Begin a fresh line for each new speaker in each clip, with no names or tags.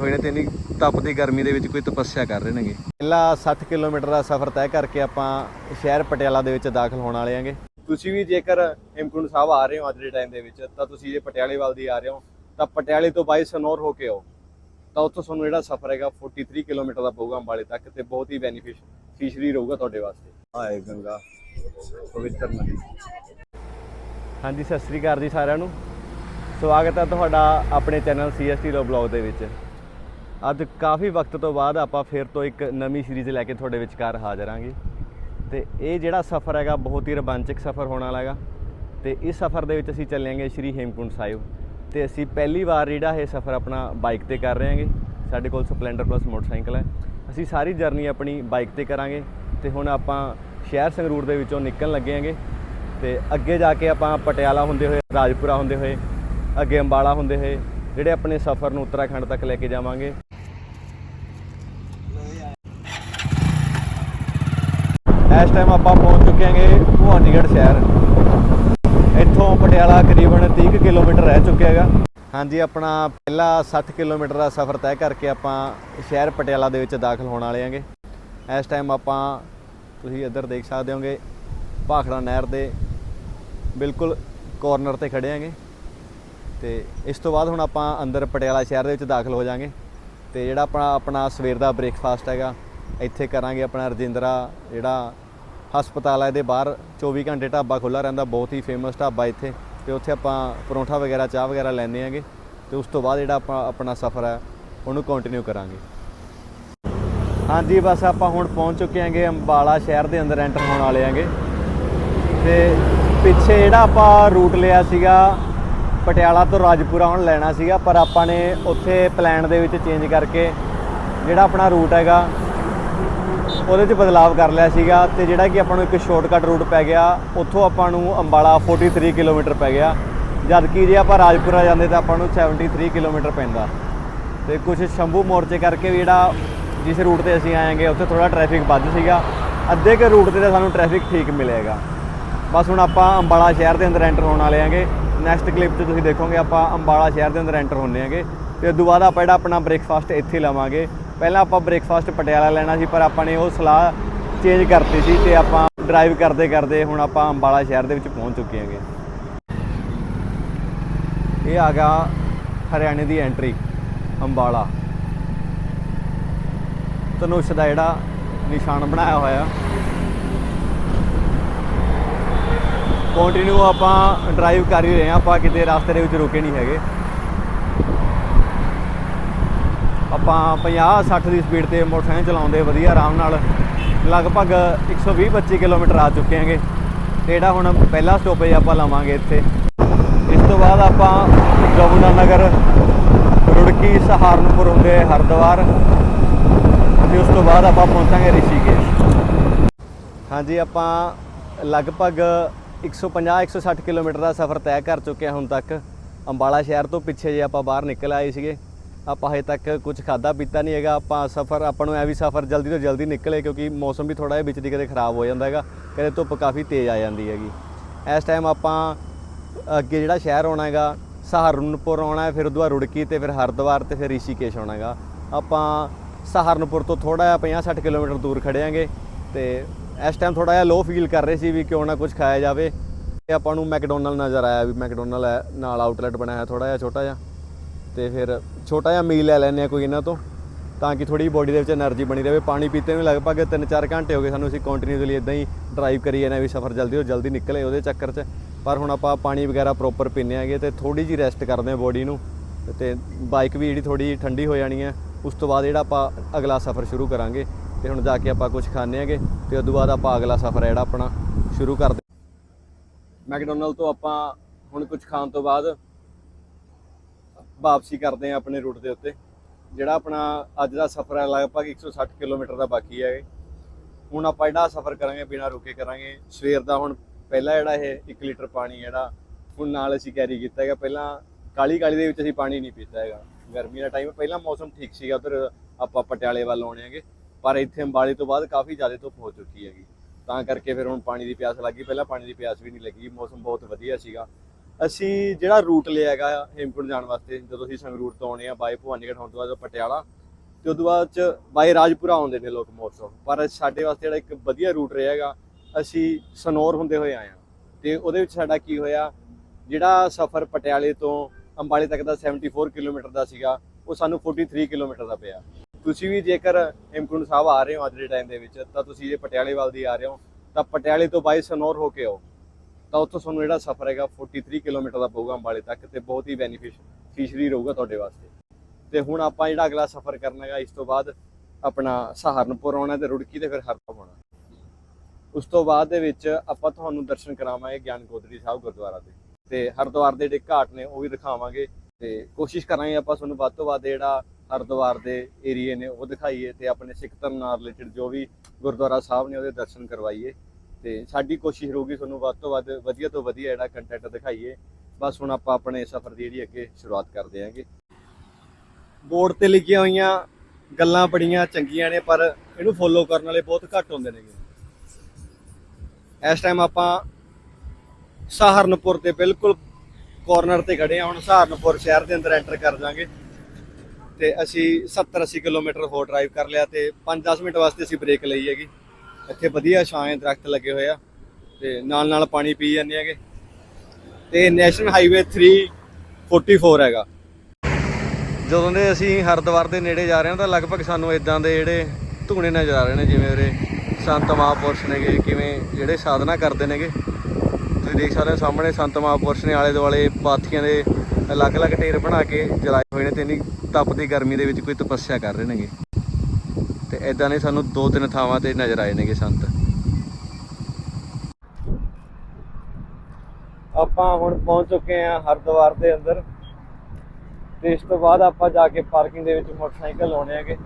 ਹੋਏ ਨੇ ਤੇ ਇੰਨੀ ਤਪਦੀ ਗਰਮੀ ਦੇ ਵਿੱਚ ਕੋਈ ਤਪੱਸਿਆ ਕਰ ਰਹੇ ਨੇਗੇ। ਪਹਿਲਾ 60 ਕਿਲੋਮੀਟਰ ਦਾ ਸਫ਼ਰ ਤੈਅ ਕਰਕੇ ਆਪਾਂ ਸ਼ਹਿਰ ਪਟਿਆਲਾ ਦੇ ਵਿੱਚ ਦਾਖਲ ਹੋਣ ਵਾਲੇ ਆਂਗੇ। ਤੁਸੀਂ ਵੀ ਜੇਕਰ ਹੇਮਕੁੰਡ ਸਾਹਿਬ ਆ ਰਹੇ ਹੋ ਅੱਜ ਦੇ ਟਾਈਮ ਦੇ ਵਿੱਚ, ਤਾਂ ਤੁਸੀਂ ਜੇ ਪਟਿਆਲੇ ਵੱਲ ਦੀ ਆ ਰਹੇ ਹੋ, ਤਾਂ ਪਟਿਆਲੇ ਤੋਂ ਬਾਈ ਸਨੌਰ ਹੋ ਕੇ ਆਓ। ਤਾਂ ਉੱਥੋਂ ਤੁਹਾਨੂੰ ਜਿਹੜਾ ਸਫ਼ਰ ਹੈਗਾ 43 ਕਿਲੋਮੀਟਰ ਦਾ ਪਊਗਾ ਅੰਬਾਲੇ ਤੱਕ ਤੇ ਬਹੁਤ ਹੀ ਬੈਨੀਫਿਸ਼ਰੀ ਰਹੂਗਾ ਤੁਹਾਡੇ ਵਾਸਤੇ। ਆਏ ਗੰਗਾ, ਪਵਿੱਤਰ ਨਦੀ। ਹਾਂਜੀ, ਸਤਿ ਸ੍ਰੀ ਅਕਾਲ ਜੀ ਸਾਰਿਆਂ ਨੂੰ। ਸਵਾਗਤ ਹੈ ਤੁਹਾਡਾ ਆਪਣੇ ਚੈਨਲ CST ਲੋ ਬਲੌਗ ਦੇ ਵਿੱਚ। ਅੱਜ ਕਾਫੀ ਵਕਤ ਤੋਂ ਬਾਅਦ ਆਪਾਂ ਫਿਰ ਤੋਂ ਇੱਕ ਨਵੀਂ ਸੀਰੀਜ਼ ਲੈ ਕੇ ਤੁਹਾਡੇ ਵਿਚਕਾਰ ਹਾਜ਼ਰ ਆਂਗੇ ਤੇ ਇਹ ਜਿਹੜਾ ਸਫ਼ਰ ਹੈਗਾ ਬਹੁਤ ਹੀ ਰੋਮਾਂਚਕ ਸਫ਼ਰ ਹੋਣ ਵਾਲਾ ਹੈਗਾ। ਤੇ ਇਸ ਸਫ਼ਰ ਦੇ ਵਿੱਚ ਅਸੀਂ ਚੱਲਾਂਗੇ ਸ਼੍ਰੀ ਹੇਮਕੁੰਟ ਸਾਹਿਬ। ਤੇ ਅਸੀਂ ਪਹਿਲੀ ਵਾਰ ਜਿਹੜਾ ਇਹ ਸਫ਼ਰ ਆਪਣਾ ਬਾਈਕ ਤੇ ਕਰ ਰਹੇ ਹਾਂਗੇ। ਸਾਡੇ ਕੋਲ ਸਪਲੈਂਡਰ ਪਲੱਸ ਮੋਟਰਸਾਈਕਲ ਹੈ। ਅਸੀਂ ਸਾਰੀ ਜਰਨੀ ਆਪਣੀ ਬਾਈਕ ਤੇ ਕਰਾਂਗੇ। ਤੇ ਹੁਣ ਆਪਾਂ ਸ਼ਹਿਰ ਸੰਗਰੂਰ ਦੇ ਵਿੱਚੋਂ ਨਿਕਲਣ ਲੱਗੇ ਹਾਂਗੇ। ਤੇ ਅੱਗੇ ਜਾ ਕੇ ਆਪਾਂ ਪਟਿਆਲਾ ਹੁੰਦੇ ਹੋਏ, ਰਾਜਪੁਰਾ ਹੁੰਦੇ ਹੋਏ, ਅੱਗੇ ਅੰਬਾਲਾ ਹੁੰਦੇ ਹੋਏ, ਜਿਹੜੇ ਆਪਣੇ ਸਫ਼ਰ ਨੂੰ ਉੱਤਰਾਖੰਡ ਤੱਕ ਲੈ ਕੇ ਜਾਵਾਂਗੇ। ਇਸ ਟਾਈਮ ਆਪਾਂ ਪਹੁੰਚ ਚੁੱਕੇ ਹਾਂਗੇ ਭਵਾਨੀਗੜ੍ਹ ਸ਼ਹਿਰ। ਇੱਥੋਂ ਪਟਿਆਲਾ ਕਰੀਬਨ 30 ਕੁ ਕਿਲੋਮੀਟਰ ਰਹਿ ਚੁੱਕਿਆ ਹੈਗਾ। ਹਾਂਜੀ, ਆਪਣਾ ਪਹਿਲਾ 60 ਕਿਲੋਮੀਟਰ ਦਾ ਸਫ਼ਰ ਤੈਅ ਕਰਕੇ ਆਪਾਂ ਸ਼ਹਿਰ ਪਟਿਆਲਾ ਦੇ ਵਿੱਚ ਦਾਖਲ ਹੋਣ ਵਾਲੇ ਹਾਂਗੇ। ਇਸ ਟਾਈਮ ਆਪਾਂ, ਤੁਸੀਂ ਇੱਧਰ ਦੇਖ ਸਕਦੇ ਹੋਗੇ, ਭਾਖੜਾ ਨਹਿਰ ਦੇ ਬਿਲਕੁਲ ਕੋਰਨਰ ਤੇ ਖੜੇ ਹਾਂਗੇ। ਤੇ ਇਸ ਤੋਂ ਬਾਅਦ ਹੁਣ ਆਪਾਂ ਅੰਦਰ ਪਟਿਆਲਾ ਸ਼ਹਿਰ ਦੇ ਵਿੱਚ ਦਾਖਲ ਹੋ ਜਾਾਂਗੇ ਤੇ ਜਿਹੜਾ ਆਪਣਾ ਆਪਣਾ ਸਵੇਰ ਦਾ ਬ੍ਰੇਕਫਾਸਟ ਹੈਗਾ ਇੱਥੇ ਕਰਾਂਗੇ ਆਪਣਾ ਰਜਿੰਦਰਾ, ਜਿਹੜਾ ਹਸਪਤਾਲ ਹੈ ਇਹਦੇ ਬਾਹਰ 24 ਘੰਟੇ ਢਾਬਾ ਖੁੱਲਾ ਰਹਿੰਦਾ, ਬਹੁਤ ਹੀ ਫੇਮਸ ਢਾਬਾ ਇੱਥੇ। ਤੇ ਉੱਥੇ ਆਪਾਂ ਪਰੌਂਠਾ ਵਗੈਰਾ, ਚਾਹ ਵਗੈਰਾ ਲੈਣੇ ਆਂਗੇ। ਤੇ ਉਸ ਤੋਂ ਬਾਅਦ ਜਿਹੜਾ ਆਪਾਂ, ਆਪਣਾ ਸਫ਼ਰ ਹੈ ਉਹਨੂੰ ਕੰਟੀਨਿਊ ਕਰਾਂਗੇ। ਹਾਂਜੀ, ਬਸ ਆਪਾਂ ਹੁਣ ਪਹੁੰਚ ਚੁੱਕੇ ਆਂਗੇ ਅੰਬਾਲਾ ਸ਼ਹਿਰ ਦੇ ਅੰਦਰ ਐਂਟਰ ਹੋਣ ਵਾਲੇ ਆਂਗੇ। ਤੇ ਪਿੱਛੇ ਜਿਹੜਾ ਆਪਾਂ ਰੂਟ ਲਿਆ ਸੀਗਾ, ਪਟਿਆਲਾ ਤੋਂ ਰਾਜਪੁਰਾ ਹੁਣ ਲੈਣਾ ਸੀਗਾ, ਪਰ ਆਪਾਂ ਨੇ ਉੱਥੇ ਪਲਾਨ ਦੇ ਵਿੱਚ ਚੇਂਜ ਕਰਕੇ ਜਿਹੜਾ ਆਪਣਾ ਰੂਟ ਹੈਗਾ ਉਹਦੇ 'ਚ ਬਦਲਾਵ ਕਰ ਲਿਆ ਸੀਗਾ ਤੇ ਜਿਹੜਾ ਕਿ ਆਪਾਂ ਨੂੰ ਇੱਕ ਸ਼ਾਰਟਕਟ ਰੂਟ ਪੈ ਗਿਆ, ਉੱਥੋਂ ਆਪਾਂ ਨੂੰ ਅੰਬਾਲਾ 43 ਕਿਲੋਮੀਟਰ ਪੈ ਗਿਆ। ਜਦ ਕਿ ਜੇ ਆਪਾਂ ਰਾਜਪੁਰਾ ਜਾਂਦੇ ਤਾਂ ਆਪਾਂ ਨੂੰ 73 ਕਿਲੋਮੀਟਰ ਪੈਂਦਾ। ਤੇ ਕੁਝ ਸ਼ੰਭੂ ਮੋਰਚੇ ਕਰਕੇ ਵੀ ਜਿਹੜਾ ਜਿਸ ਰੂਟ ਤੇ ਅਸੀਂ ਆਏਗੇ, ਉੱਥੇ ਥੋੜਾ ਟ੍ਰੈਫਿਕ ਵੱਧ ਸੀਗਾ। ਅੱਧੇ ਕੇ ਰੂਟ ਤੇ ਤਾਂ ਸਾਨੂੰ ਟ੍ਰੈਫਿਕ ਠੀਕ ਮਿਲੇਗਾ। ਬਸ ਹੁਣ ਆਪਾਂ ਅੰਬਾਲਾ ਸ਼ਹਿਰ ਦੇ ਅੰਦਰ ਐਂਟਰ ਹੋਣ ਵਾਲੇ ਆਂਗੇ। ਨੈਕਸਟ ਕਲਿੱਪ 'ਚ ਤੁਸੀਂ ਦੇਖੋਗੇ ਆਪਾਂ ਅੰਬਾਲਾ ਸ਼ਹਿਰ ਦੇ ਅੰਦਰ ਐਂਟਰ ਹੁੰਨੇ ਆਂਗੇ। ਤੇ ਉਸ ਤੋਂ ਬਾਅਦ ਆਪਾਂ ਜਿਹੜਾ ਆਪਣਾ ਬ੍ਰੇਕਫਾਸਟ ਇੱਥੇ ਲਵਾਂਗੇ। ਪਹਿਲਾਂ ਆਪਾਂ ਬ੍ਰੇਕਫਾਸਟ ਪਟਿਆਲਾ ਲੈਣਾ ਸੀ, ਪਰ ਆਪਾਂ ਨੇ ਉਹ ਸਲਾਹ ਚੇਂਜ ਕਰਤੀ ਸੀ ਤੇ ਆਪਾਂ ਡਰਾਈਵ ਕਰਦੇ ਕਰਦੇ ਹੁਣ ਆਪਾਂ ਅੰਬਾਲਾ ਸ਼ਹਿਰ ਦੇ ਵਿੱਚ ਪਹੁੰਚ ਚੁੱਕੇ ਹਾਂਗੇ। ਇਹ ਆ ਗਿਆ ਹਰਿਆਣੇ ਦੀ ਐਂਟਰੀ ਅੰਬਾਲਾ। ਧਨੁਸ਼ ਦਾ ਜਿਹੜਾ ਨਿਸ਼ਾਨ ਬਣਾਇਆ ਹੋਇਆ। ਕੰਟੀਨਿਊ ਆਪਾਂ ਡਰਾਈਵ ਕਰ ਹੀ ਰਹੇ ਹਾਂ, ਆਪਾਂ ਕਿਤੇ ਰਸਤੇ ਦੇ ਵਿੱਚ ਰੁਕੇ ਨਹੀਂ ਹੈਗੇ। ਆਪਾਂ 50 60 ਦੀ ਸਪੀਡ ਤੇ ਮੋਟਰਸਾਈਕਲ ਚਲਾਉਂਦੇ, ਵਧੀਆ ਆਰਾਮ ਨਾਲ। ਲਗਭਗ 120 25 ਕਿਲੋਮੀਟਰ ਆ ਚੁੱਕੇ ਹਾਂਗੇ। ਤੇ ਜਿਹੜਾ ਹੁਣ ਪਹਿਲਾ ਸਟਾਪੇਜ ਆਪਾਂ ਲਾਵਾਂਗੇ ਇੱਥੇ। ਇਸ ਤੋਂ ਬਾਅਦ ਆਪਾਂ ਜਮੁਨਾ ਨਗਰ ਰੁੜਕੀ, ਸਹਾਰਨਪੁਰ ਹੁੰਦੇ ਹਰਿਦੁਆਰ। ਤੇ ਉਸ ਤੋਂ ਬਾਅਦ ਆਪਾਂ ਪਹੁੰਚਾਂਗੇ ਰਿਸ਼ੀਕੇਸ਼। ਹਾਂਜੀ, ਆਪਾਂ ਲਗਭਗ 150 160 ਕਿਲੋਮੀਟਰ ਦਾ ਸਫ਼ਰ ਤੈਅ ਕਰ ਚੁੱਕੇ ਹਾਂ ਹੁਣ ਤੱਕ। ਅੰਬਾਲਾ ਸ਼ਹਿਰ ਤੋਂ ਪਿੱਛੇ ਜੇ ਆਪਾਂ ਬਾਹਰ ਨਿਕਲ ਆਏ ਸੀਗੇ। ਆਪਾਂ ਹਜੇ ਤੱਕ ਕੁਝ ਖਾਦਾ ਪੀਤਾ ਨਹੀਂ ਹੈਗਾ, ਆਪਾਂ ਸਫ਼ਰ, ਆਪਾਂ ਨੂੰ ਐ ਵੀ ਸਫ਼ਰ ਜਲਦੀ ਤੋਂ ਜਲਦੀ ਨਿਕਲੇ ਕਿਉਂਕਿ ਮੌਸਮ ਵੀ ਥੋੜਾ ਜਿਹਾ ਵਿੱਚ ਦੀ ਕਦੇ ਖਰਾਬ ਹੋ ਜਾਂਦਾ ਹੈਗਾ ਕਦੇ ਧੁੱਪ ਕਾਫੀ ਤੇਜ਼ ਆ ਜਾਂਦੀ ਹੈਗੀ। ਇਸ ਟਾਈਮ ਆਪਾਂ ਅੱਗੇ ਜਿਹੜਾ ਸ਼ਹਿਰ ਆਉਣਾ ਹੈਗਾ, ਸਹਾਰਨਪੁਰ ਆਉਣਾ ਹੈ, ਫਿਰ ਉਦੋਂ ਰੁੜਕੀ ਤੇ ਫਿਰ ਹਰਿਦੁਆਰ ਤੇ ਫਿਰ ਰਿਸ਼ੀਕੇਸ਼ ਆਉਣਾ ਹੈਗਾ। ਆਪਾਂ ਸਹਾਰਨਪੁਰ ਤੋਂ ਥੋੜਾ ਜਿਹਾ 50 60 ਕਿਲੋਮੀਟਰ ਦੂਰ ਖੜਿਆਂਗੇ ਤੇ ਇਸ ਟਾਈਮ ਥੋੜਾ ਜਿਹਾ ਲੋ ਫੀਲ ਕਰ ਰਹੇ ਸੀ ਵੀ ਕਿਉਂ ਨਾ ਕੁਝ ਖਾਇਆ ਜਾਵੇ। ਤੇ ਆਪਾਂ ਨੂੰ ਮੈਕਡੋਨਲ ਨਜ਼ਰ ਆਇਆ ਵੀ ਮੈਕਡੋਨਲ ਨਾਲ ਆਊਟਲੈਟ ਬਣਾਇਆ ਥੋੜਾ ਜਿਹਾ ਛੋਟਾ ਜਿਹਾ। ਤੇ ਫਿਰ ਛੋਟਾ ਜਿਹਾ ਮੀਲ ਲੈ ਲੈਂਦੇ ਆ ਕੋਈ ਇਹਨਾਂ ਤੋਂ, ਤਾਂ ਕਿ ਥੋੜੀ ਬੋਡੀ ਦੇ ਵਿੱਚ એનર્ਜੀ ਬਣੀ ਰਹੇ। ਪਾਣੀ ਪੀਤੇ ਨੂੰ ਲਗਭਗ 3-4 ਘੰਟੇ ਹੋ ਗਏ ਸਾਨੂੰ ਅਸੀਂ ਕੰਟੀਨਿਊਸਲੀ ਇਦਾਂ ਹੀ ਡਰਾਈਵ ਕਰੀ ਜਾਂਦੇ ਵੀ ਸਫ਼ਰ ਜਲਦੀ ਹੋ ਜਲਦੀ ਨਿਕਲੇ ਉਹਦੇ ਚੱਕਰ 'ਚ। ਪਰ ਹੁਣ ਆਪਾਂ ਪਾਣੀ ਵਗੈਰਾ ਪ੍ਰੋਪਰ ਪੀਨੇ ਆਗੇ ਤੇ ਥੋੜੀ ਜੀ ਰੈਸਟ ਕਰਦੇ ਹਾਂ ਬੋਡੀ ਨੂੰ ਤੇ ਬਾਈਕ ਵੀ ਜਿਹੜੀ ਥੋੜੀ ਠੰਡੀ ਹੋ ਜਾਣੀ ਹੈ, ਉਸ ਤੋਂ ਬਾਅਦ ਜਿਹੜਾ ਆਪਾਂ ਅਗਲਾ ਸਫ਼ਰ ਸ਼ੁਰੂ ਕਰਾਂਗੇ ਤੇ ਹੁਣ ਜਾ ਕੇ ਆਪਾਂ ਕੁਝ ਖਾਣੇ ਆਗੇ ਤੇ ਉਸ ਤੋਂ ਬਾਅਦ ਆਪਾਂ ਅਗਲਾ ਸਫ਼ਰ ਜਿਹੜਾ ਆਪਣਾ ਸ਼ੁਰੂ ਕਰਦੇ। ਮੈਕਡੋਨਲਡ ਤੋਂ ਆਪਾਂ ਹੁਣ ਕੁਝ ਖਾਣ ਤੋਂ ਬਾਅਦ ਵਾਪਸੀ ਕਰਦੇ ਆ ਆਪਣੇ ਰੂਟ ਦੇ ਉੱਤੇ। ਜਿਹੜਾ ਆਪਣਾ ਅੱਜ ਦਾ ਸਫ਼ਰ ਹੈ, ਲਗਭਗ 160 ਕਿਲੋਮੀਟਰ ਦਾ ਬਾਕੀ ਹੈ ਹੁਣ ਆਪਾਂ ਜਿਹੜਾ ਸਫ਼ਰ ਕਰਾਂਗੇ, ਬਿਨਾਂ ਰੁਕੇ ਕਰਾਂਗੇ, ਸਵੇਰ ਦਾ ਹੁਣ ਪਹਿਲਾ ਜਿਹੜਾ ਇਹ 1 ਲੀਟਰ ਪਾਣੀ ਜਿਹੜਾ, ਹੁਣ ਨਾਲ ਅਸੀਂ ਕੈਰੀ ਕੀਤਾ ਹੈਗਾ। ਪਹਿਲਾਂ ਕਾਲੀ ਕਾਲੀ ਦੇ ਵਿੱਚ ਅਸੀਂ ਪਾਣੀ ਨਹੀਂ ਪੀਤਾ ਹੈਗਾ। ਗਰਮੀ ਦਾ ਟਾਈਮ ਪਹਿਲਾਂ ਮੌਸਮ ਠੀਕ ਸੀਗਾ, ਉਧਰ ਆਪਾਂ ਪਟਿਆਲੇ ਵੱਲ ਆਉਣੇ ਹੈਗੇ। ਪਰ ਇੱਥੇ ਅੰਬਾਲੇ ਤੋਂ ਬਾਅਦ ਕਾਫੀ ਜ਼ਿਆਦਾ ਧੁੱਪ ਹੋ ਚੁੱਕੀ ਹੈਗੀ। ਤਾਂ ਕਰਕੇ ਫਿਰ ਹੁਣ ਪਾਣੀ ਦੀ ਪਿਆਸ ਲੱਗੀ ਪਹਿਲਾਂ ਪਾਣੀ ਦੀ ਪਿਆਸ ਵੀ ਨਹੀਂ ਲੱਗੀ, ਮੌਸਮ ਬਹੁਤ ਵਧੀਆ ਸੀਗਾ। ਅਸੀਂ ਜਿਹੜਾ ਰੂਟ ਲਿਆ ਹੈਗਾ ਹੇਮਕੁੰਟ ਜਾਣ ਵਾਸਤੇ, ਜਦੋਂ ਅਸੀਂ ਸੰਗਰੂਰ ਤੋਂ ਆਉਣੇ ਆ, ਬਾਈ ਭਵਾਨੀਗੜ੍ਹ ਹੋਣ ਤੋਂ ਬਾਅਦ ਪਟਿਆਲਾ, ਤੇ ਉਦੋਂ ਬਾਅਦ ਚ ਬਾਈ ਰਾਜਪੁਰਾ ਆਉਂਦੇ ਨੇ ਲੋਕ ਮੋਸਟ ਪਰ ਸਾਡੇ ਵਾਸਤੇ ਜਿਹੜਾ ਇੱਕ ਵਧੀਆ ਰੂਟ ਰਿਹਾ ਹੈਗਾ, ਅਸੀਂ ਸਨੌਰ ਹੁੰਦੇ ਹੋਏ ਆਏ ਆ। ਤੇ ਉਹਦੇ ਵਿੱਚ ਸਾਡਾ ਕੀ ਹੋਇਆ, ਜਿਹੜਾ ਸਫ਼ਰ ਪਟਿਆਲੇ ਤੋਂ ਅੰਬਾਲੇ ਤੱਕ ਦਾ 74 ਕਿਲੋਮੀਟਰ ਦਾ ਸੀਗਾ, ਉਹ ਸਾਨੂੰ 43 ਕਿਲੋਮੀਟਰ ਦਾ ਪਿਆ। ਤੁਸੀਂ ਵੀ ਜੇਕਰ ਹੇਮਕੁੰਟ ਸਾਹਿਬ ਆ ਰਹੇ ਹੋ ਅੱਜ ਦੇ ਟਾਈਮ ਦੇ ਵਿੱਚ, ਤਾਂ ਤੁਸੀਂ ਜੇ ਪਟਿਆਲੇ ਵੱਲ ਦੀ ਆ ਰਹੇ ਹੋ, ਤਾਂ ਪਟਿਆਲੇ ਤੋਂ ਬਾਈ ਸਨੌਰ ਹੋ ਕੇ ਆਓ। ਤਾਂ ਉੱਥੋਂ ਤੁਹਾਨੂੰ ਜਿਹੜਾ ਸਫ਼ਰ ਹੈਗਾ 43 ਕਿਲੋਮੀਟਰ ਦਾ ਪਊਗਾ ਅੰਬਾਲੇ ਤੱਕ ਤੇ ਬਹੁਤ ਹੀ ਬੈਨੀਫਿਸ਼ਰੀ ਰਹੂਗਾ ਤੁਹਾਡੇ ਵਾਸਤੇ। ਤੇ ਹੁਣ ਆਪਾਂ ਜਿਹੜਾ ਅਗਲਾ ਸਫ਼ਰ ਕਰਨਾ ਹੈਗਾ, ਇਸ ਤੋਂ ਬਾਅਦ ਆਪਣਾ ਸਹਾਰਨਪੁਰ ਆਉਣਾ ਤੇ ਰੁੜਕੀ ਤੇ ਫਿਰ ਹਰਪਾ ਆਉਣਾ। ਉਸ ਤੋਂ ਬਾਅਦ ਦੇ ਵਿੱਚ ਆਪਾਂ ਤੁਹਾਨੂੰ ਦਰਸ਼ਨ ਕਰਾਵਾਂਗੇ ਗਿਆਨ ਗੋਦਰੀ ਸਾਹਿਬ ਗੁਰਦੁਆਰਾ ਦੇ। ਤੇ ਹਰਿਦੁਆਰ ਦੇ ਜਿਹੜੇ ਘਾਟ ਨੇ, ਉਹ ਵੀ ਦਿਖਾਵਾਂਗੇ। ਤੇ ਕੋਸ਼ਿਸ਼ ਕਰਾਂਗੇ ਆਪਾਂ ਤੁਹਾਨੂੰ ਵੱਧ ਤੋਂ ਵੱਧ ਜਿਹੜਾ ਹਰਿਦੁਆਰ ਦੇ ਏਰੀਏ ਨੇ, ਉਹ ਦਿਖਾਈਏ ਤੇ ਆਪਣੇ ਸਿੱਖ ਧਰਮ ਨਾਲ ਰਿਲੇਟਡ ਜੋ ਵੀ ਗੁਰਦੁਆਰਾ ਸਾਹਿਬ ਨੇ ਉਹਦੇ ਦਰਸ਼ਨ ਕਰਵਾਈਏ। ਤੇ ਸਾਡੀ ਕੋਸ਼ਿਸ਼ ਰਹੂਗੀ ਤੁਹਾਨੂੰ ਵੱਧ ਤੋਂ ਵੱਧ ਵਧੀਆ ਤੋਂ ਵਧੀਆ ਜਿਹੜਾ ਕੰਟੈਂਟ ਦਿਖਾਈਏ। ਬਸ ਹੁਣ ਆਪਾਂ ਆਪਣੇ ਸਫ਼ਰ ਦੀ ਜਿਹੜੀ ਅੱਗੇ ਸ਼ੁਰੂਆਤ ਕਰਦੇ ਹਾਂਗੇ। ਬੋਰਡ ਤੇ ਲਿਖੀਆਂ ਹੋਈਆਂ ਗੱਲਾਂ ਬੜੀਆਂ ਚੰਗੀਆਂ ਨੇ, ਪਰ ਇਹਨੂੰ ਫੋਲੋ ਕਰਨ ਵਾਲੇ ਬਹੁਤ ਘੱਟ ਹੁੰਦੇ ਨੇਗੇ। ਇਸ ਟਾਈਮ ਆਪਾਂ ਸਹਾਰਨਪੁਰ ਦੇ ਬਿਲਕੁਲ ਕਾਰਨਰ ਤੇ ਖੜੇ ਹਾਂ। ਹੁਣ ਸਹਾਰਨਪੁਰ ਸ਼ਹਿਰ ਦੇ ਅੰਦਰ ਐਂਟਰ ਕਰ ਜਾਾਂਗੇ ਤੇ ਅਸੀਂ 70 80 ਕਿਲੋਮੀਟਰ ਹੋਰ ਡਰਾਈਵ ਕਰ ਲਿਆ ਤੇ 5-10 ਮਿੰਟ ਵਾਸਤੇ ਅਸੀਂ ਬ੍ਰੇਕ ਲਈ ਹੈਗੀ। ਇੱਥੇ ਵਧੀਆ ਛਾਂ ਦਰਖਤ ਲੱਗੇ ਹੋਏ ਆ ਤੇ ਨਾਲ ਨਾਲ ਪਾਣੀ ਪੀ ਜਾਂਦੇ ਹੈਗੇ। ਤੇ ਨੈਸ਼ਨਲ ਹਾਈਵੇ 344 ਹੈਗਾ। ਜਦੋਂ ਦੇ ਅਸੀਂ ਹਰਿਦੁਆਰ ਦੇ ਨੇੜੇ ਜਾ ਰਹੇ ਹਾਂ ਤਾਂ ਲਗਭਗ ਸਾਨੂੰ ਇਦਾਂ ਦੇ ਜਿਹੜੇ ਧੂਣੇ ਨਜ਼ਰ ਆ ਰਹੇ ਨੇ, ਜਿਵੇਂ ਉਰੇ ਸੰਤ ਮਹਾਂਪੁਰਸ਼ ਨੇਗੇ ਕਿਵੇਂ ਜਿਹੜੇ ਸਾਧਨਾ ਕਰਦੇ ਨੇਗੇ। ਤੁਸੀਂ ਦੇਖ ਸਕਦੇ ਹੋ ਸਾਹਮਣੇ ਸੰਤ ਮਹਾਂਪੁਰਸ਼ ਨੇ ਆਲੇ ਦੁਆਲੇ ਪਾਥੀਆਂ ਦੇ ਅਲੱਗ-ਅਲੱਗ ਢੇਰ ਬਣਾ ਕੇ ਜਲਾਏ ਹੋਏ ਨੇ ਤੇ ਇੰਨੀ ਤਪਦੀ ਗਰਮੀ ਦੇ ਵਿੱਚ ਕੋਈ ਤਪੱਸਿਆ ਕਰ ਰਹੇ ਨੇਗੇ। ਇਦਾਂ ਨੇ ਸਾਨੂੰ ਦੋ ਤਿੰਨ ਥਾਵਾਂ ਤੇ ਨਜ਼ਰ ਆਏ ਨੇਗੇ ਸੰਤ। ਆਪਾਂ ਹੁਣ ਪਹੁੰਚ ਚੁੱਕੇ ਹਾਂ ਹਰਿਦੁਆਰ ਦੇ ਅੰਦਰ। ਤੇ ਇਸ ਤੋਂ ਬਾਅਦ ਆਪਾਂ ਜਾ ਕੇ ਪਾਰਕਿੰਗ ਦੇ ਵਿੱਚ ਮੋਟਰਸਾਈਕਲ ਲਾਉਣੇ ਹੈਗੇ।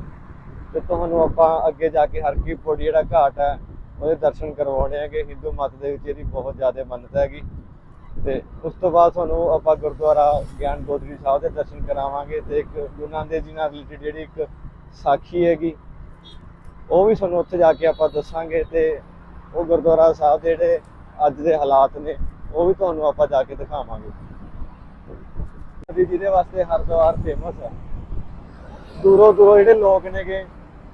ਤੇ ਤੁਹਾਨੂੰ ਆਪਾਂ ਅੱਗੇ ਜਾ ਕੇ ਹਰਕੀ ਪੋੜੀ ਜਿਹੜਾ ਘਾਟ ਹੈ, ਉਹਦੇ ਦਰਸ਼ਨ ਕਰਵਾਉਣੇ ਹੈਗੇ। ਹਿੰਦੂ ਮਤ ਦੇ ਵਿੱਚ ਇਹਦੀ ਬਹੁਤ ਜ਼ਿਆਦਾ ਮੰਨਤਾ ਹੈਗੀ। ਤੇ ਉਸ ਤੋਂ ਬਾਅਦ ਤੁਹਾਨੂੰ ਆਪਾਂ ਗੁਰਦੁਆਰਾ ਗਿਆਨ ਗੋਦੜੀ ਸਾਹਿਬ ਦੇ ਦਰਸ਼ਨ ਕਰਾਵਾਂਗੇ। ਤੇ ਇੱਕ ਗੁਰੂ ਨਾਨਕ ਦੇਵ ਜੀ ਨਾਲ ਰਿਲੇਟਡ ਜਿਹੜੀ ਇੱਕ ਸਾਖੀ ਹੈਗੀ ਉਹ ਵੀ ਤੁਹਾਨੂੰ ਉੱਥੇ ਜਾ ਕੇ ਆਪਾਂ ਦੱਸਾਂਗੇ ਤੇ ਉਹ ਗੁਰਦੁਆਰਾ ਸਾਹਿਬ ਦੇ ਜਿਹੜੇ ਅੱਜ ਦੇ ਹਾਲਾਤ ਨੇ, ਉਹ ਵੀ ਤੁਹਾਨੂੰ ਆਪਾਂ ਜਾ ਕੇ ਦਿਖਾਵਾਂਗੇ। ਨਦੀ ਜਿਹਦੇ ਵਾਸਤੇ ਹਰਿਦੁਆਰ ਫੇਮਸ ਹੈ ਦੂਰੋਂ ਦੂਰੋਂ ਜਿਹੜੇ ਲੋਕ ਨੇਗੇ,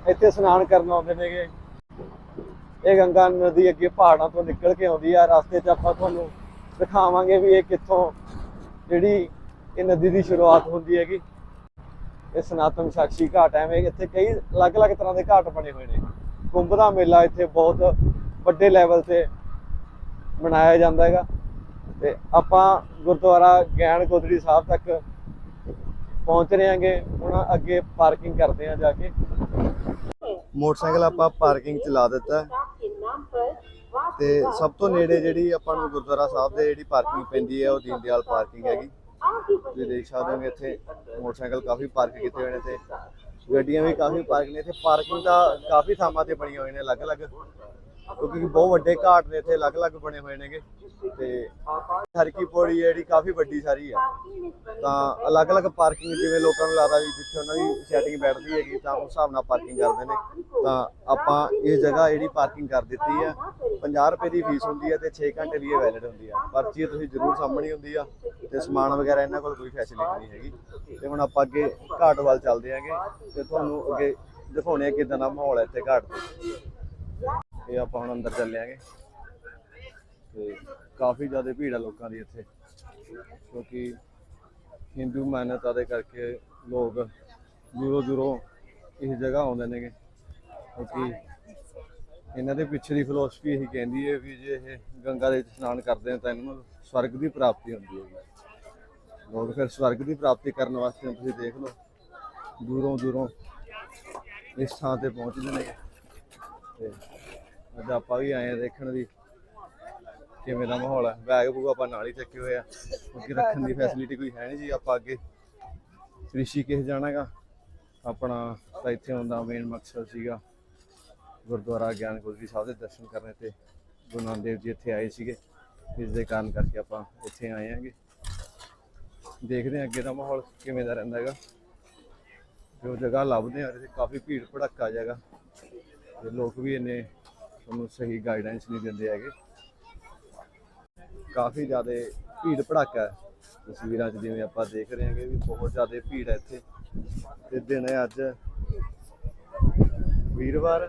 ਇੱਥੇ ਇਸ਼ਨਾਨ ਕਰਨ ਆਉਂਦੇ ਨੇਗੇ। ਇਹ ਗੰਗਾ ਨਦੀ ਅੱਗੇ ਪਹਾੜਾਂ ਤੋਂ ਨਿਕਲ ਕੇ ਆਉਂਦੀ ਆ, ਰਸਤੇ 'ਚ ਆਪਾਂ ਤੁਹਾਨੂੰ ਦਿਖਾਵਾਂਗੇ ਵੀ ਇਹ ਕਿੱਥੋਂ ਜਿਹੜੀ ਇਹ ਨਦੀ ਦੀ ਸ਼ੁਰੂਆਤ ਹੁੰਦੀ ਹੈਗੀ। ਇਹ ਸਨਾਤਨ ਸਾਖੀ ਘਾਟ ਐਵੇਂ, ਇੱਥੇ ਕਈ ਅਲੱਗ-ਅਲੱਗ ਤਰ੍ਹਾਂ ਦੇ ਘਾਟ ਬਣੇ ਹੋਏ ਨੇ। ਕੁੰਭ ਦਾ ਮੇਲਾ ਇੱਥੇ ਬਹੁਤ ਵੱਡੇ ਲੈਵਲ ਤੇ ਮਨਾਇਆ ਜਾਂਦਾ ਹੈਗਾ। ਤੇ ਆਪਾਂ ਗੁਰਦੁਆਰਾ ਗਿਆਨ ਗੋਦੜੀ ਸਾਹਿਬ ਤੱਕ ਪਹੁੰਚ ਰਹੇ ਹਾਂਗੇ। ਹੁਣ ਅੱਗੇ ਪਾਰਕਿੰਗ ਕਰਦੇ ਹਾਂ ਜਾ ਕੇ। ਮੋਟਰਸਾਈਕਲ ਆਪਾਂ ਪਾਰਕਿੰਗ ਚ ਲਾ ਦਿੱਤਾ। ਤੇ ਸਭ ਤੋਂ ਨੇੜੇ ਜਿਹੜੀ ਆਪਾਂ ਨੂੰ ਗੁਰਦੁਆਰਾ ਸਾਹਿਬ ਦੇ ਜਿਹੜੀ ਪਾਰਕਿੰਗ ਪੈਂਦੀ ਹੈ, ਉਹ ਦੀਨਦਿਆਲ ਪਾਰਕਿੰਗ ਹੈਗੀ। ਤੁਸੀਂ ਦੇਖ ਸਕਦੇ ਹੋ ਕਿ ਇੱਥੇ ਮੋਟਰਸਾਈਕਲ ਕਾਫੀ ਪਾਰਕ ਕੀਤੇ ਹੋਏ ਨੇ ਤੇ ਗੱਡੀਆਂ ਵੀ ਕਾਫੀ ਪਾਰਕ ਨੇ। ਇੱਥੇ ਪਾਰਕਿੰਗ ਦਾ ਕਾਫੀ ਥਾਵਾਂ ਤੇ ਬਣੀਆਂ ਹੋਈਆਂ ਨੇ ਅਲੱਗ-ਅਲੱਗ। ਕਿਉਂਕਿ ਬਹੁਤ ਵੱਡੇ ਘਾਟ ਨੇ ਇੱਥੇ, ਅਲੱਗ-ਅਲੱਗ ਬਣੇ ਹੋਏ ਨੇਗੇ। ਤੇ ਹਰਕੀ ਪੌੜੀ ਜਿਹੜੀ ਕਾਫੀ ਵੱਡੀ ਸਾਰੀ ਆ। ਤਾਂ ਅਲੱਗ-ਅਲੱਗ ਪਾਰਕਿੰਗ ਜਿਵੇਂ ਲੋਕਾਂ ਨੂੰ ਲੱਗਦਾ ਵੀ ਜਿੱਥੇ ਉਹਨਾਂ ਦੀ ਸੈਟਿੰਗ ਬੈਠਦੀ ਹੈਗੀ, ਤਾਂ ਉਸ ਹਿਸਾਬ ਨਾਲ ਪਾਰਕਿੰਗ ਕਰਦੇ ਨੇ। ਤਾਂ ਆਪਾਂ ਇਹ ਜਗ੍ਹਾ ਜਿਹੜੀ ਪਾਰਕਿੰਗ ਕਰ ਦਿੱਤੀ ਆ 50 ਰੁਪਏ ਦੀ ਫੀਸ ਹੁੰਦੀ ਹੈ ਤੇ 6 ਘੰਟੇ ਲਈ ਇਹ ਵੈਲਿਡ ਹੁੰਦੀ ਆ। ਪਰਚੀ ਤੁਸੀਂ ਜ਼ਰੂਰ ਸਾਹਮਣੀ ਹੁੰਦੀ ਆ ਤੇ ਸਮਾਨ ਵਗੈਰਾ ਇਹਨਾਂ ਕੋਲ ਕੋਈ ਫੈਸਿਲਿਟੀ ਨਹੀਂ ਹੈਗੀ। ਤੇ ਹੁਣ ਆਪਾਂ ਅੱਗੇ ਘਾਟ ਵੱਲ ਚੱਲਦੇ ਆਂਗੇ ਤੇ ਤੁਹਾਨੂੰ ਅੱਗੇ ਦਿਖਾਉਣੇ ਆ ਕਿਦਾਂ ਦਾ ਮਾਹੌਲ ਹੈ ਇੱਥੇ ਘਾਟ ਤੇ ਇਹ ਆਪਾਂ ਹੁਣ ਅੰਦਰ ਚੱਲਿਆਂਗੇ ਤੇ ਕਾਫੀ ਜ਼ਿਆਦਾ ਭੀੜ ਆ ਲੋਕਾਂ ਦੀ ਇੱਥੇ। ਕਿਉਂਕਿ ਹਿੰਦੂ ਮਾਨਤਾ ਦੇ ਕਰਕੇ ਲੋਕ ਦੂਰੋਂ ਦੂਰੋਂ ਇਸ ਜਗ੍ਹਾ ਆਉਂਦੇ ਨੇਗੇ। ਕਿਉਂਕਿ ਇਹਨਾਂ ਦੇ ਪਿੱਛੇ ਦੀ ਫਿਲਾਸਫੀ ਇਹੀ ਕਹਿੰਦੀ ਹੈ ਵੀ ਜੇ ਇਹ ਗੰਗਾ ਦੇ ਵਿੱਚ ਇਸ਼ਨਾਨ ਕਰਦੇ ਨੇ ਤਾਂ ਇਹਨਾਂ ਨੂੰ ਸਵਰਗ ਦੀ ਪ੍ਰਾਪਤੀ ਹੁੰਦੀ ਹੈ। ਲੋਕ ਫਿਰ ਸਵਰਗ ਦੀ ਪ੍ਰਾਪਤੀ ਕਰਨ ਵਾਸਤੇ ਤੁਸੀਂ ਦੇਖ ਲਓ, ਦੂਰੋਂ ਦੂਰੋਂ ਇਸ ਥਾਂ ਤੇ ਪਹੁੰਚਦੇ ਨੇ ਤੇ ਅੱਜ ਆਪਾਂ ਵੀ ਆਏ ਆ ਦੇਖਣ ਦੀ। ਕਿਵੇਂ ਦਾ ਮਾਹੌਲ ਹੈ ਬੈਗ ਬੂਗ ਆਪਾਂ ਨਾਲ ਹੀ ਚੱਕੇ ਹੋਏ ਆ। ਕਿਉਂਕਿ ਰੱਖਣ ਦੀ ਫੈਸਿਲਿਟੀ ਕੋਈ ਹੈ ਨਹੀਂ ਜੀ ਆਪਾਂ ਅੱਗੇ। ਰਿਸ਼ੀਕੇਸ਼ ਜਾਣਾਗਾ। ਆਪਣਾ ਤਾਂ ਇੱਥੇ ਆਉਣ ਮੇਨ ਮਕਸਦ ਸੀਗਾ। ਗੁਰਦੁਆਰਾ ਗਿਆਨ ਗੁਰਜੀ ਸਾਹਿਬ ਦੇ ਦਰਸ਼ਨ ਕਰਨੇ ਤੇ ਗੁਰੂ ਨਾਨਕ ਦੇਵ ਜੀ ਇੱਥੇ ਆਏ ਸੀਗੇ। ਇਸ ਦੇ ਕਾਰਨ ਕਰਕੇ ਆਪਾਂ ਇੱਥੇ ਆਏ ਆਂਗੇ। ਦੇਖਦੇ ਹਾਂ ਅੱਗੇ ਦਾ ਮਾਹੌਲ ਕਿਵੇਂ ਦਾ ਰਹਿੰਦਾ ਹੈਗਾ। ਜੋ ਜਗ੍ਹਾ ਲੱਭਦੇ ਆ ਤੇ ਕਾਫੀ ਭੀੜ ਭੜੱਕਾ ਜਗ੍ਹਾ ਤੇ ਲੋਕ ਵੀ ਇੰਨੇ ਤੁਹਾਨੂੰ ਸਹੀ ਗਾਈਡੈਂਸ ਨਹੀਂ ਦਿੰਦੇ ਹੈਗੇ। ਕਾਫੀ ਜ਼ਿਆਦਾ ਭੀੜ ਭੜਾਕਾ ਹੈ। ਤਸਵੀਰਾਂ 'ਚ ਜਿਵੇਂ ਆਪਾਂ ਦੇਖ ਰਹੇ ਹਾਂਗੇ ਵੀ ਬਹੁਤ ਜ਼ਿਆਦਾ ਭੀੜ ਹੈ ਇੱਥੇ। ਤੇ ਦਿਨ ਹੈ ਅੱਜ। ਵੀਰਵਾਰ।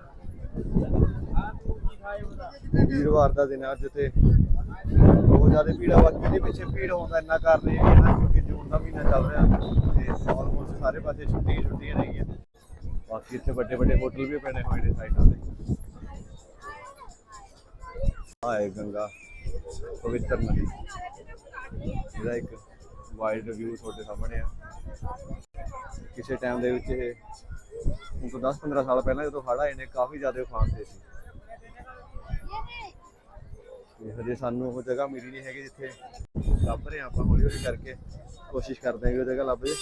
ਵੀਰਵਾਰ ਦਾ ਦਿਨ ਹੈ ਅੱਜ ਤੇ। ਬਹੁਤ ਜ਼ਿਆਦਾ ਭੀੜ ਆ। ਬਾਕੀ ਦੇ ਪਿੱਛੇ ਭੀੜ ਹੋਣ ਦਾ ਇੰਨਾ ਕਾਰਨ ਇਹ ਹੈ ਨਾ ਕਿਉਂਕਿ ਜੂਨ ਦਾ ਮਹੀਨਾ ਚੱਲ ਰਿਹਾ। ਤੇ ਆਲਮੋਸਟ ਸਾਰੇ ਪਾਸੇ ਛੁੱਟੀਆਂ ਛੁੱਟੀਆਂ ਨੇਗੀਆਂ ਬਾਕੀ ਇੱਥੇ ਵੱਡੇ ਵੱਡੇ ਹੋਟਲ ਵੀ ਬਣੇ ਹੋਏ ਨੇ ਸਾਈਡਾਂ ਤੇ। ਆਏ ਗੰਗਾ, ਪਵਿੱਤਰ ਨਦੀ। ਇਹਦਾ ਇੱਕ ਵਾਈਡ ਵਿਊ ਤੁਹਾਡੇ ਸਾਹਮਣੇ ਆ। ਕਿਸੇ ਟਾਈਮ ਦੇ ਵਿੱਚ ਇਹ, ਹੁਣ ਤੋਂ 10-15 ਸਾਲ ਪਹਿਲਾਂ ਜਦੋਂ ਹੜ੍ਹ ਆਏ ਨੇ, ਕਾਫੀ ਜ਼ਿਆਦਾ ਉਫਾਨ ਤੇ ਸੀ। ਤੇ ਹਜੇ ਸਾਨੂੰ ਉਹ ਜਗ੍ਹਾ ਮਿਲੀ ਨਹੀਂ ਹੈਗੀ ਜਿੱਥੇ ਲੱਭ ਰਹੇ ਹਾਂ ਆਪਾਂ ਹੌਲੀ ਹੌਲੀ ਕਰਕੇ। ਕੋਸ਼ਿਸ਼ ਕਰਦੇ ਹਾਂ ਕਿ ਉਹ ਜਗ੍ਹਾ ਲੱਭ ਜੇ